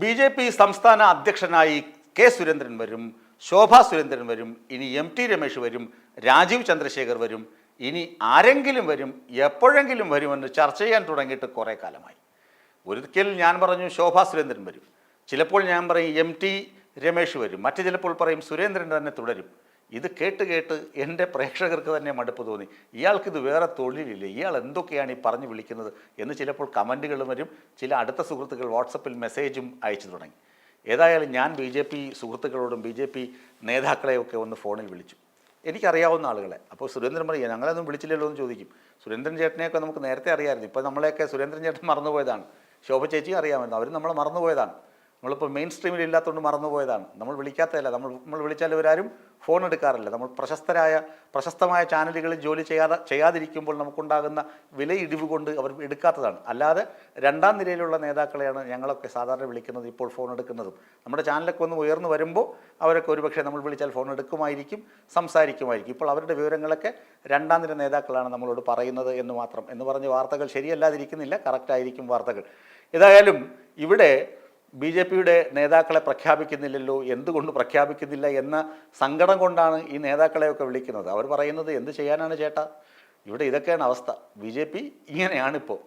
B J P സംസ്ഥാന അധ്യക്ഷനായി K Surendran വരും ശോഭാ സുരേന്ദ്രൻ വരും ഇനി എം ടി രമേശ് വരും രാജീവ് ചന്ദ്രശേഖർ വരും ഇനി ആരെങ്കിലും വരും എപ്പോഴെങ്കിലും വരുമെന്ന് ചർച്ച ചെയ്യാൻ തുടങ്ങിയിട്ട് കുറേ കാലമായി. ഒരിക്കൽ ഞാൻ പറഞ്ഞു ശോഭാ സുരേന്ദ്രൻ വരും. ചിലപ്പോൾ ഞാൻ പറയും എം ടി രമേശ് വരും. മറ്റു ചിലപ്പോൾ പറയും സുരേന്ദ്രൻ തന്നെ തുടരും. ഇത് കേട്ട് കേട്ട് എന്റെ പ്രേക്ഷകർക്ക് തന്നെ മടുപ്പ് തോന്നി. ഇയാൾക്കിത് വേറെ തൊഴിലില്ല? ഇയാൾ എന്തൊക്കെയാണ് ഈ പറഞ്ഞു വിളിക്കുന്നത്? എന്ന് ചിലപ്പോൾ കമന്റുകൾ വരും. ചില അടുത്ത സുഹൃത്തുക്കൾ വാട്സപ്പിൽ മെസ്സേജും അയച്ചു തുടങ്ങി. ഏതായാലും ഞാൻ ബി ജെ പി സുഹൃത്തുക്കളോടും ബി ജെ പി നേതാക്കളെയൊക്കെ ഒന്ന് ഫോണിൽ വിളിച്ചു. എനിക്കറിയാവുന്ന ആളുകളെ. അപ്പോൾ സുരേന്ദ്രൻ പറയും ഞങ്ങളൊന്നും വിളിച്ചില്ലല്ലോ എന്ന് ചോദിക്കും. സുരേന്ദ്രൻ ചേട്ടനെയൊക്കെ നമുക്ക് നേരത്തെ അറിയാമായിരുന്നു. ഇപ്പോൾ നമ്മളെയൊക്കെ സുരേന്ദ്രൻ ചേട്ടൻ മറന്നുപോയതാണ്. ശോഭ ചേച്ചി അറിയാമായിരുന്നു. അവർ നമ്മളെ മറന്നുപോയതാണ്. നമ്മളിപ്പോൾ മെയിൻ സ്ട്രീമിൽ ഇല്ലാത്തതുകൊണ്ട് മറന്നുപോയതാണ്. നമ്മൾ വിളിക്കാത്തതല്ല. നമ്മൾ നമ്മൾ വിളിച്ചാൽ ഇവരാരും ഫോൺ എടുക്കാറില്ല. നമ്മൾ പ്രശസ്തരായ പ്രശസ്തമായ ചാനലുകളിൽ ജോലി ചെയ്യാതെ ചെയ്യാതിരിക്കുമ്പോൾ നമുക്കുണ്ടാകുന്ന വിലയിടിവ് കൊണ്ട് അവർ എടുക്കാത്തതാണ്. അല്ലാതെ രണ്ടാം നിരയിലുള്ള നേതാക്കളെയാണ് ഞങ്ങളൊക്കെ സാധാരണ വിളിക്കുന്നത് ഇപ്പോൾ ഫോൺ എടുക്കുന്നതും. നമ്മുടെ ചാനലൊക്കെ ഒന്ന് ഉയർന്നു വരുമ്പോൾ അവരൊക്കെ ഒരുപക്ഷെ നമ്മൾ വിളിച്ചാൽ ഫോൺ എടുക്കുമായിരിക്കും സംസാരിക്കുമായിരിക്കും. ഇപ്പോൾ അവരുടെ വിവരങ്ങളൊക്കെ രണ്ടാം നിര നേതാക്കളാണ് നമ്മളോട് പറയുന്നത് എന്ന് മാത്രം. എന്ന് പറഞ്ഞ് വാർത്തകൾ ശരിയല്ലാതിരിക്കുന്നില്ല കറക്റ്റായിരിക്കും വാർത്തകൾ. ഏതായാലും ഇവിടെ ബി ജെ പിയുടെ നേതാക്കളെ പ്രഖ്യാപിക്കുന്നില്ലല്ലോ എന്തുകൊണ്ട് പ്രഖ്യാപിക്കുന്നില്ല എന്ന സങ്കടം കൊണ്ടാണ് ഈ നേതാക്കളെയൊക്കെ വിളിക്കുന്നത്. അവർ പറയുന്നത് എന്ത് ചെയ്യാനാണ് ചേട്ട? ഇവിടെ ഇതൊക്കെയാണ് അവസ്ഥ. ബി ജെ പി ഇങ്ങനെയാണിപ്പോൾ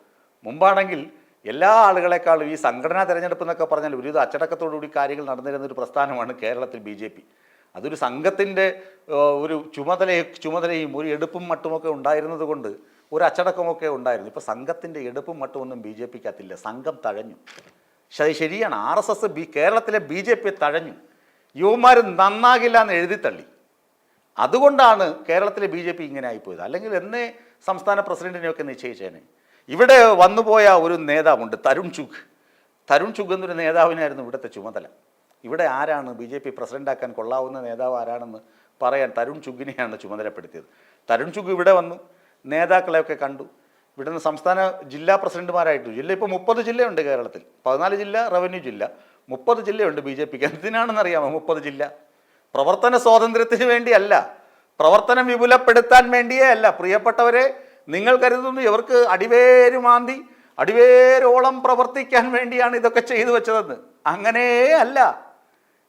മുമ്പാണെങ്കിൽ എല്ലാ ആളുകളെക്കാളും ഈ സംഘടനാ തെരഞ്ഞെടുപ്പ് എന്നൊക്കെ പറഞ്ഞാൽ ഒരുവിധ അച്ചടക്കത്തോടുകൂടി കാര്യങ്ങൾ നടന്നിരുന്ന ഒരു പ്രസ്ഥാനമാണ് കേരളത്തിൽ ബി ജെ പി. അതൊരു സംഘത്തിന്റെ ഒരു ചുമതല ചുമതലയും ഒരു എടുപ്പും മട്ടുമൊക്കെ ഉണ്ടായിരുന്നത് കൊണ്ട് ഒരു അച്ചടക്കമൊക്കെ ഉണ്ടായിരുന്നു. ഇപ്പോൾ സംഘത്തിന്റെ എടുപ്പും മട്ടുമൊന്നും ബി ജെ പിക്കകത്തില്ല. സംഘം തഴഞ്ഞു. ശരി ശരിയാണ്. ആർ എസ് എസ് ബി കേരളത്തിലെ ബി ജെ പി തഴഞ്ഞു. യുവമാർ നന്നാകില്ല എന്ന് എഴുതി തള്ളി. അതുകൊണ്ടാണ് കേരളത്തിലെ ബി ജെ പി ഇങ്ങനെ ആയിപ്പോയത്. അല്ലെങ്കിൽ എന്നേ സംസ്ഥാന പ്രസിഡന്റിനെയൊക്കെ നിശ്ചയിച്ചേനെ. ഇവിടെ വന്നുപോയ ഒരു നേതാവുണ്ട് തരുൺ ചുഗ്. തരുൺ ചുഗ് എന്നൊരു നേതാവിനായിരുന്നു ഇവിടുത്തെ ചുമതല. ഇവിടെ ആരാണ് ബി ജെ പി പ്രസിഡന്റാക്കാൻ കൊള്ളാവുന്ന നേതാവ് ആരാണെന്ന് പറയാൻ തരുൺ ചുഗിനെയാണ് ചുമതലപ്പെടുത്തിയത്. തരുൺ ചുഗ് ഇവിടെ വന്നു നേതാക്കളെയൊക്കെ കണ്ടു. ഇവിടുന്ന് സംസ്ഥാന ജില്ലാ പ്രസിഡന്റുമാരായിട്ട്. ജില്ല ഇപ്പോൾ മുപ്പത് ജില്ലയുണ്ട് കേരളത്തിൽ. പതിനാല് ജില്ല റവന്യൂ ജില്ല. മുപ്പത് ജില്ലയുണ്ട് ബി ജെ പിക്ക്. എന്തിനാണെന്ന് അറിയാമോ മുപ്പത് ജില്ല? പ്രവർത്തന സ്വാതന്ത്ര്യത്തിന് വേണ്ടിയല്ല. പ്രവർത്തനം വിപുലപ്പെടുത്താൻ വേണ്ടിയേ അല്ല. പ്രിയപ്പെട്ടവരെ നിങ്ങൾ കരുതുന്നു ഇവർക്ക് അടിവേര് മാന്തി അടിവേരോളം പ്രവർത്തിക്കാൻ വേണ്ടിയാണ് ഇതൊക്കെ ചെയ്തു വെച്ചതെന്ന്. അങ്ങനേ അല്ല.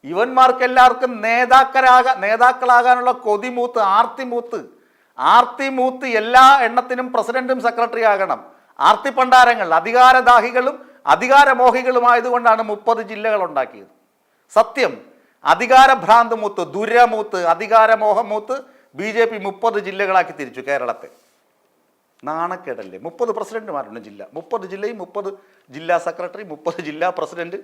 ഇവന്മാർക്കെല്ലാവർക്കും നേതാക്കരാകാൻ നേതാക്കളാകാനുള്ള കൊതിമൂത്ത് ആർത്തിമൂത്ത് ആർത്തിമൂത്ത് എല്ലാ എണ്ണത്തിനും പ്രസിഡന്റും സെക്രട്ടറി ആകണം. ആർത്തി പണ്ടാരങ്ങൾ അധികാരദാഹികളും അധികാരമോഹികളുമായതുകൊണ്ടാണ് മുപ്പത് ജില്ലകൾ ഉണ്ടാക്കിയത് സത്യം അധികാരഭ്രാന്ത് മൂത്ത് ദുരമൂത്ത് അധികാരമോഹമൂത്ത് ബി ജെ പി മുപ്പത് ജില്ലകളാക്കി തിരിച്ചു കേരളത്തെ. നാണക്കേടല്ലേ? മുപ്പത് പ്രസിഡന്റുമാരുണ്ട് ജില്ല. മുപ്പത് ജില്ലയും മുപ്പത് ജില്ലാ സെക്രട്ടറി മുപ്പത് ജില്ലാ പ്രസിഡന്റ്.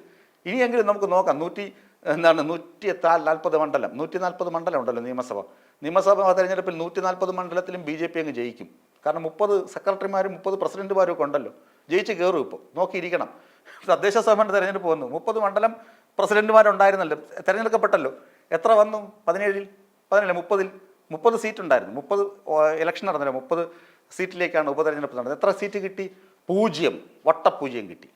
ഇനിയെങ്കിലും നമുക്ക് നോക്കാം. നൂറ്റി എന്താണ് നൂറ്റി നാൽപ്പത് മണ്ഡലം. നൂറ്റി നാൽപ്പത് മണ്ഡലം ഉണ്ടല്ലോ നിയമസഭ. നിയമസഭാ തെരഞ്ഞെടുപ്പിൽ നൂറ്റി നാൽപ്പത് മണ്ഡലത്തിലും ബി ജെ പി അങ്ങ് ജയിക്കും. കാരണം മുപ്പത് സെക്രട്ടറിമാരും മുപ്പത് പ്രസിഡന്റുമാരും ഒക്കെ ഉണ്ടല്ലോ. ജയിച്ച് കയറും ഇപ്പോൾ നോക്കിയിരിക്കണം. തദ്ദേശ സ്വയംഭരണ തെരഞ്ഞെടുപ്പ് വന്നു. മുപ്പത് മണ്ഡലം പ്രസിഡന്റുമാരുണ്ടായിരുന്നല്ലോ. തെരഞ്ഞെടുക്കപ്പെട്ടല്ലോ. എത്ര വന്നു? പതിനേഴിൽ? പതിനേഴ് മുപ്പതിൽ? മുപ്പത് സീറ്റ് ഉണ്ടായിരുന്നു മുപ്പത് ഇലക്ഷൻ നടന്നില്ല. മുപ്പത് സീറ്റിലേക്കാണ് ഉപതെരഞ്ഞെടുപ്പ് നടന്നത്. എത്ര സീറ്റ് കിട്ടി? പൂജ്യം. വട്ടപൂജ്യം കിട്ടി.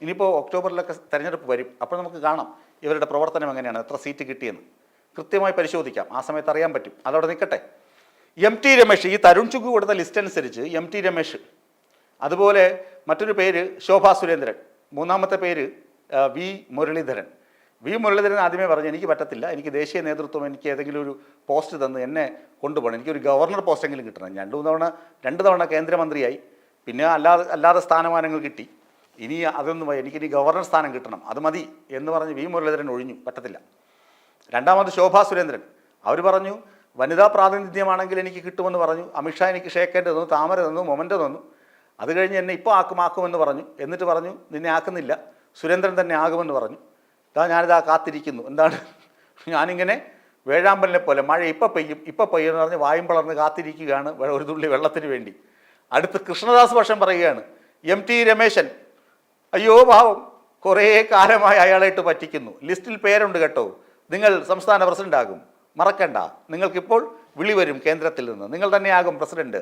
ഇനിയിപ്പോൾ ഒക്ടോബറിലൊക്കെ തെരഞ്ഞെടുപ്പ് വരും. അപ്പോൾ നമുക്ക് കാണാം ഇവരുടെ പ്രവർത്തനം എങ്ങനെയാണ്? എത്ര സീറ്റ് കിട്ടിയെന്ന്. കൃത്യമായി പരിശോധിക്കാം. ആ സമയത്ത് അറിയാൻ പറ്റും. അതവിടെ നിൽക്കട്ടെ. എം ടി രമേശ് ഈ തരുൺ ചുക്ക് കൊടുത്ത ലിസ്റ്റ് അനുസരിച്ച് എം ടി രമേശ് അതുപോലെ മറ്റൊരു പേര് ശോഭാ സുരേന്ദ്രൻ മൂന്നാമത്തെ പേര് വി മുരളീധരൻ. വി മുരളീധരൻ ആദ്യമേ പറഞ്ഞു എനിക്ക് പറ്റത്തില്ല. എനിക്ക് ദേശീയ നേതൃത്വം എനിക്ക് ഏതെങ്കിലും ഒരു പോസ്റ്റ് തന്ന് എന്നെ കൊണ്ടുപോകണം. എനിക്കൊരു ഗവർണർ പോസ്റ്റെങ്കിലും കിട്ടണം. രണ്ട് തവണ രണ്ട് തവണ കേന്ദ്രമന്ത്രിയായി. പിന്നെ അല്ലാതെ അല്ലാതെ സ്ഥാനമാനങ്ങൾ കിട്ടി. ഇനി അതൊന്നും. എനിക്കിനി ഗവർണർ സ്ഥാനം കിട്ടണം. അത് മതി എന്ന് പറഞ്ഞ് വി മുരളീധരൻ ഒഴിഞ്ഞു. പറ്റത്തില്ല. രണ്ടാമത് ശോഭാ സുരേന്ദ്രൻ. അവർ പറഞ്ഞു വനിതാ പ്രാതിനിധ്യമാണെങ്കിൽ എനിക്ക് കിട്ടുമെന്ന് പറഞ്ഞു. അമിത്ഷാ എനിക്ക് ഷേക്കേന്റെ തന്നു താമര തന്നു മൊമന്റെ തന്നു. അത് കഴിഞ്ഞ് എന്നെ ഇപ്പോൾ ആക്കും ആക്കുമെന്ന് പറഞ്ഞു. എന്നിട്ട് പറഞ്ഞു നിന്നെ ആക്കുന്നില്ല. സുരേന്ദ്രൻ തന്നെ ആകുമെന്ന് പറഞ്ഞു. ഇതാ ഞാനിതാ കാത്തിരിക്കുന്നു. എന്താണ്? ഞാനിങ്ങനെ വേഴാമ്പലിനെ പോലെ മഴ ഇപ്പം പെയ്യും ഇപ്പം പെയ്യും എന്ന് പറഞ്ഞ് വായും വളർന്ന് കാത്തിരിക്കുകയാണ് ഒരു തുള്ളി വെള്ളത്തിന് വേണ്ടി. അടുത്ത് കൃഷ്ണദാസ് പക്ഷം പറയുകയാണ് എം ടി രമേശൻ അയ്യോ ഭാവം കുറേ കാലമായി അയാളായിട്ട് പറ്റിക്കുന്നു. ലിസ്റ്റിൽ പേരുണ്ട് കേട്ടോ. നിങ്ങൾ സംസ്ഥാന പ്രസിഡന്റ് ആകും മറക്കണ്ട. നിങ്ങൾക്കിപ്പോൾ വിളി വരും കേന്ദ്രത്തിൽ നിന്ന്. നിങ്ങൾ തന്നെയാകും പ്രസിഡന്റ്.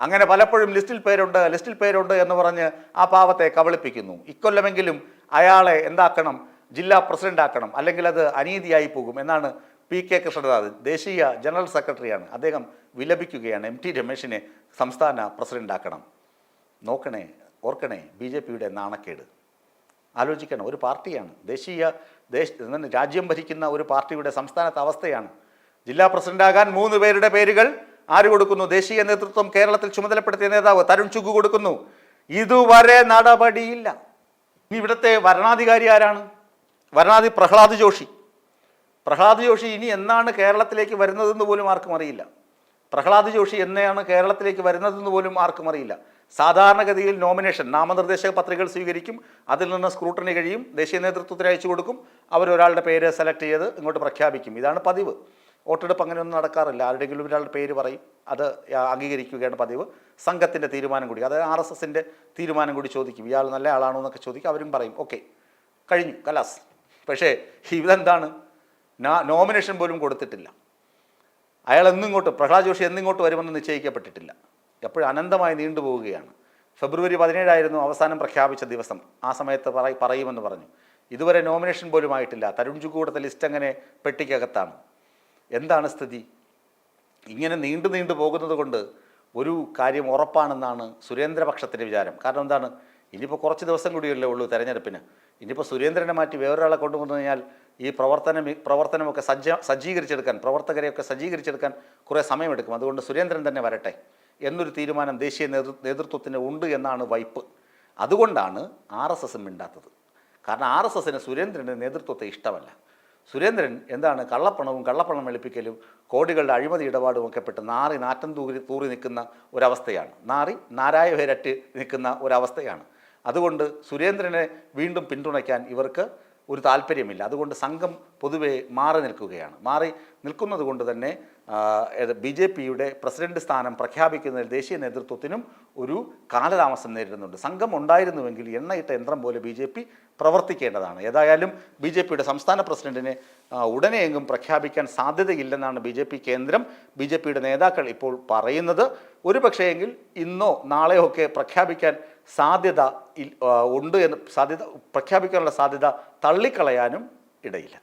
അങ്ങനെ പലപ്പോഴും ലിസ്റ്റിൽ പേരുണ്ട് ലിസ്റ്റിൽ പേരുണ്ട് എന്ന് പറഞ്ഞ് ആ പാവത്തെ കബളിപ്പിക്കുന്നു. ഇക്കൊല്ലമെങ്കിലും അയാളെ എന്താക്കണം? ജില്ലാ പ്രസിഡന്റ് ആക്കണം അല്ലെങ്കിൽ അത് അനീതിയായി പോകും എന്നാണ് പി കെ കൃഷ്ണദാസ് ദേശീയ ജനറൽ സെക്രട്ടറിയാണ്. അദ്ദേഹം വിലപിക്കുകയാണ് എം ടി രമേശിനെ സംസ്ഥാന പ്രസിഡന്റ് ആക്കണം നോക്കണേ ഓർക്കണേ ബി ജെ പിയുടെ നാണക്കേട്. ആലോചിക്കണം. ഒരു പാർട്ടിയാണ്. ദേശീയ ദേശ രാജ്യം ഭരിക്കുന്ന ഒരു പാർട്ടിയുടെ സംസ്ഥാനത്തെ അവസ്ഥയാണ്. ജില്ലാ പ്രസിഡന്റാകാൻ മൂന്ന് പേരുടെ പേരുകൾ ആര് കൊടുക്കുന്നു? ദേശീയ നേതൃത്വം കേരളത്തിൽ ചുമതലപ്പെടുത്തിയ നേതാവ് തരുൺ ചുഗു കൊടുക്കുന്നു. ഇതുവരെ നടപടിയില്ല. ഇനി ഇവിടുത്തെ വരണാധികാരി ആരാണ്? വരണാധി പ്രഹ്ലാദ് ജോഷി. പ്രഹ്ലാദ് ജോഷി ഇനി എന്നാണ് കേരളത്തിലേക്ക് വരുന്നതെന്ന് പോലും ആർക്കും അറിയില്ല. പ്രഹ്ലാദ് ജോഷി എന്നെയാണ് കേരളത്തിലേക്ക് വരുന്നതെന്ന് പോലും ആർക്കും അറിയില്ല. സാധാരണഗതിയിൽ നോമിനേഷൻ നാമനിർദ്ദേശ പത്രികകൾ സ്വീകരിക്കും അതിൽ നിന്ന് സ്ക്രൂട്ടണി കഴിയും ദേശീയ നേതൃത്വത്തിന് അയച്ചു കൊടുക്കും അവരൊരാളുടെ പേര് സെലക്ട് ചെയ്ത് ഇങ്ങോട്ട് പ്രഖ്യാപിക്കും. ഇതാണ് പതിവ്. വോട്ടെടുപ്പ് അങ്ങനെയൊന്നും നടക്കാറില്ല. ആരുടെങ്കിലും ഒരാളുടെ പേര് പറയും. അത് അംഗീകരിക്കുകയാണ് പതിവ്. സംഘത്തിന്റെ തീരുമാനം കൂടി. അതായത് ആർ എസ് എസിന്റെ തീരുമാനം കൂടി ചോദിക്കും. ഇയാൾ നല്ല ആളാണോ എന്നൊക്കെ ചോദിക്കും. അവരും പറയും ഓക്കെ. കഴിഞ്ഞു. കലാസ് പക്ഷേ ഇതെന്താണ്? നോമിനേഷൻ പോലും കൊടുത്തിട്ടില്ല. അയാൾ എന്നിങ്ങോട്ട് പ്രഹ്ലാദ് ജോഷി എന്നിങ്ങോട്ട് വരുമെന്ന് നിശ്ചയിക്കപ്പെട്ടിട്ടില്ല. എപ്പോഴും അനന്തമായി നീണ്ടുപോവുകയാണ് ഫെബ്രുവരി പതിനേഴായിരുന്നു അവസാനം പ്രഖ്യാപിച്ച ദിവസം. ആ സമയത്ത് പറ പറയുമെന്ന് പറഞ്ഞു. ഇതുവരെ നോമിനേഷൻ പോലും ആയിട്ടില്ല തരുൺ ചുക്കൂടത്തെ ലിസ്റ്റ് അങ്ങനെ പെട്ടിക്കകത്താണ്? എന്താണ് സ്ഥിതി? ഇങ്ങനെ നീണ്ടു നീണ്ടു പോകുന്നത് കൊണ്ട് ഒരു കാര്യം ഉറപ്പാണെന്നാണ് സുരേന്ദ്രപക്ഷത്തിന്റെ വിചാരം. കാരണം എന്താണ്? ഇനിയിപ്പോൾ കുറച്ച് ദിവസം കൂടിയല്ലേ ഉള്ളൂ തെരഞ്ഞെടുപ്പിന്. ഇനിയിപ്പോൾ സുരേന്ദ്രനെ മാറ്റി വേറൊരാളെ കൊണ്ടുവന്നു കഴിഞ്ഞാൽ ഈ പ്രവർത്തനം പ്രവർത്തനമൊക്കെ സജ്ജ സജ്ജീകരിച്ചെടുക്കാൻ പ്രവർത്തകരെയൊക്കെ സജ്ജീകരിച്ചെടുക്കാൻ കുറേ സമയമെടുക്കും. അതുകൊണ്ട് സുരേന്ദ്രൻ തന്നെ വരട്ടെ. എന്നൊരു തീരുമാനം ദേശീയ നേതൃ നേതൃത്വത്തിന് ഉണ്ട് എന്നാണ് വൈപ്പ്. അതുകൊണ്ടാണ് ആർ എസ് എസ് മിണ്ടാത്തത്. കാരണം ആർ എസ് എസിന് സുരേന്ദ്രന്റെ നേതൃത്വത്തെ ഇഷ്ടമല്ല. സുരേന്ദ്രൻ എന്താണ് കള്ളപ്പണവും കള്ളപ്പണം വെളുപ്പിക്കലും കോടികളുടെ അഴിമതി ഇടപാടും ഒക്കെ പെട്ട് നാറി നാറ്റം തൂരി തൂറി നിൽക്കുന്ന ഒരവസ്ഥയാണ്. നാറി നാരായ പേരറ്റ് നിൽക്കുന്ന ഒരവസ്ഥയാണ്. അതുകൊണ്ട് സുരേന്ദ്രനെ വീണ്ടും പിന്തുണയ്ക്കാൻ ഇവർക്ക് ഒരു താല്പര്യമില്ല. അതുകൊണ്ട് സംഘം പൊതുവേ മാറി നിൽക്കുകയാണ്. മാറി നിൽക്കുന്നത് കൊണ്ട് തന്നെ ബി ജെ പിയുടെ പ്രസിഡന്റ് സ്ഥാനം പ്രഖ്യാപിക്കുന്നതിൽ ദേശീയ നേതൃത്വത്തിനും ഒരു കാലതാമസം നേരിടുന്നുണ്ട്. സംഘം ഉണ്ടായിരുന്നുവെങ്കിൽ എണ്ണയിട്ട യന്ത്രം പോലെ ബി ജെ പി പ്രവർത്തിക്കേണ്ടതാണ്. ഏതായാലും ബി ജെ പിയുടെ സംസ്ഥാന പ്രസിഡന്റിനെ ഉടനെ എങ്ങും പ്രഖ്യാപിക്കാൻ സാധ്യതയില്ലെന്നാണ് ബി ജെ പി കേന്ദ്രം ബി ജെ പിയുടെ നേതാക്കൾ ഇപ്പോൾ പറയുന്നത്. ഒരു പക്ഷേയെങ്കിൽ ഇന്നോ നാളെയോ ഒക്കെ പ്രഖ്യാപിക്കാൻ സാധ്യത ഉണ്ട് എന്ന് സാധ്യത പ്രഖ്യാപിക്കാനുള്ള സാധ്യത തള്ളിക്കളയാനും ഇടയില്ല.